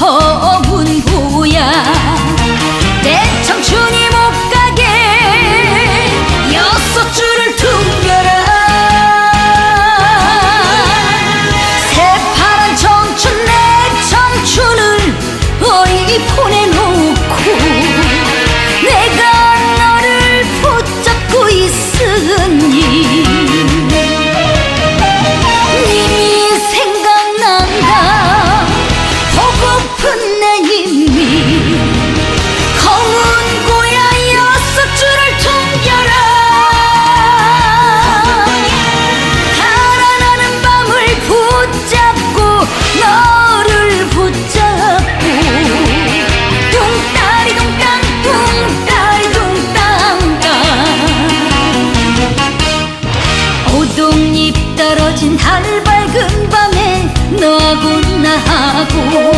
허군부야. 내 청춘이 못 가게 여섯 줄을 퉁겨라. 새파란 청춘 내 청춘을 어이 보내놓 꽃잎 떨어진 하늘 밝은 밤에 너하고 나